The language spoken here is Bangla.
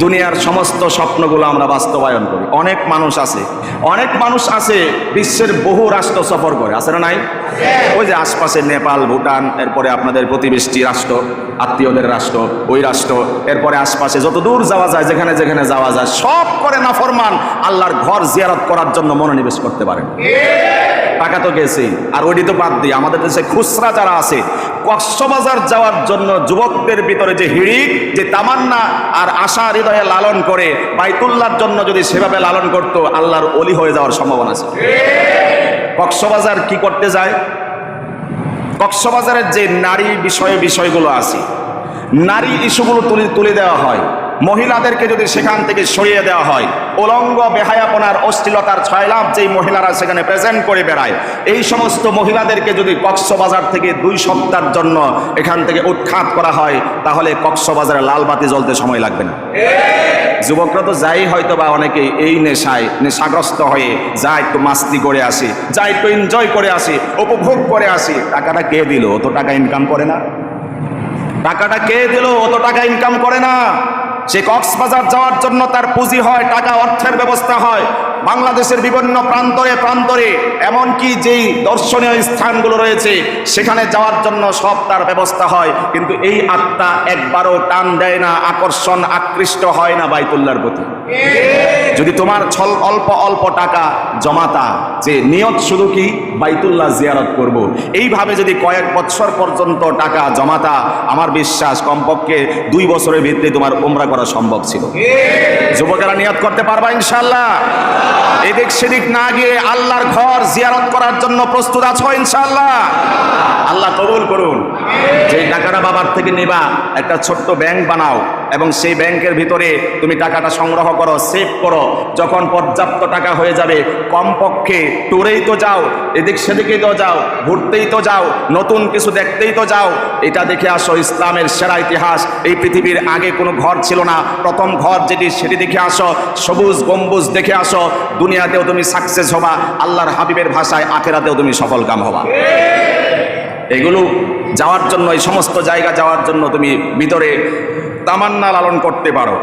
দুনিয়ার সমস্ত স্বপ্নগুলো আমরা বাস্তবায়ন করি। অনেক মানুষ আছে। অনেক মানুষ আছে বিশ্বের বহু রাষ্ট্র সফর করে। আছে না নাই? ওই যে আশপাশে নেপাল, ভুটান, এরপরে আপনাদের প্রতিবেশী রাষ্ট্র, আত্মীয়দের রাষ্ট্র, ওই রাষ্ট্র, এরপরে আশপাশে যত দূর যাওয়া যায়, যেখানে যেখানে যাওয়া যায়, সব করে নাফরমান আল্লাহর ঘর জিয়ারত করার জন্য মনোনিবেশ করতে পারেন। টাকা তো গেছে, আর ওইটি তো বাদ দিয়ে আমাদের দেশে খুচরা যারা আছে, কক্সবাজার যাওয়ার জন্য যুবকদের ভিতরে যে হিড়িক, যে তামান্না আর আশা হৃদয়ে লালন করে বাইতুল্লার জন্য যদি সেভাবে লালন করত, আল্লাহর অলি হয়ে যাওয়ার সম্ভাবনা আছে। কক্সবাজার কি করতে যায়? কক্সবাজারের যে নারী বিষয়ে বিষয়গুলো আছে, নারী ইস্যুগুলো তুলে তুলে দেওয়া হয়। মহিলাদেরকে যদি সেখান থেকে সরিয়ে দেওয়া হয়, উলঙ্গ বেহায়াপনার অশ্লীলতার ছয়লাভ যেই মহিলারা সেখানে প্রেজেন্ট করে বেড়ায়, এই সমস্ত মহিলাদেরকে যদি কক্সবাজার থেকে দুই সপ্তাহের জন্য এখান থেকে উৎখাত করা হয়, তাহলে কক্সবাজারে লাল বাতি জ্বলতে সময় লাগবে না। যুবকরা তো যাই হয়তো বা অনেকেই এই নেশায় নেশাগ্রস্ত হয়ে যা একটু মাস্তি করে আসি, যা একটু এনজয় করে আসি, উপভোগ করে আসি, টাকাটা কে দিল? অত টাকা ইনকাম করে না। টাকাটা কে দিল? অত টাকা ইনকাম করে না। সে কক্সবাজার যাওয়ার জন্য তার পুঁজি হয় টাকা অর্থের ব্যবস্থা হয়। বাংলাদেশের বিভিন্ন প্রান্তরে প্রান্তরে, এমনকি যেই দর্শনীয় স্থানগুলো রয়েছে, সেখানে যাওয়ার জন্য সব তার ব্যবস্থা হয়। কিন্তু এই আত্মা একবারও টান দেয় না, আকর্ষণ আকৃষ্ট হয় না বাইতুল্লার প্রতি। যদি তোমার ছল অল্প অল্প টাকা জমাতা, যে নিয়ত শুধু কি বাইতুল্লাহ জিয়ারত করব। এইভাবে যদি কয়েক বছর পর্যন্ত টাকা জমাতা, আমার বিশ্বাস কমপক্ষে দুই বছরের ভিতরে তোমার উমরা করা সম্ভব ছিল। যুবকেরা নিয়ত করতে পারবা ইনশাল্লাহ এদিক সেদিক না গিয়ে আল্লাহর ঘর জিয়ারত করার জন্য প্রস্তুত আছো ইনশাল্লাহ আল্লাহ কবুল করুন। যে টাকাটা বাবার থেকে নেবা, একটা ছোট্ট ব্যাংক বানাও। এবং সেই ব্যাংকের ভিতরে তুমি টাকাটা সংগ্রহ করো সেভ করো। যখন পর্যাপ্ত টাকা হয়ে যাবে, কমপক্ষে ট্যুরেই তো যাও, এদিক সেদিকেই তো যাও, ঘুরতেই তো যাও, নতুন কিছু দেখতেই তো যাও। এটা দেখে আসো, ইসলামের সেরা ইতিহাস। এই পৃথিবীর আগে কোনো ঘর ছিল না। প্রথম ঘর যেটি, সেটি দেখে আসো। সবুজ গম্বুজ দেখে আসো। দুনিয়াতেও তুমি সাকসেস হবা। আল্লাহর হাবিবের ভাষায় আখেরাতেও তুমি সফল কাম হবা। এগুলো যাওয়ার জন্য, এই সমস্ত জায়গা যাওয়ার জন্য তুমি ভিতরে তামান্না লালন করতে পারো।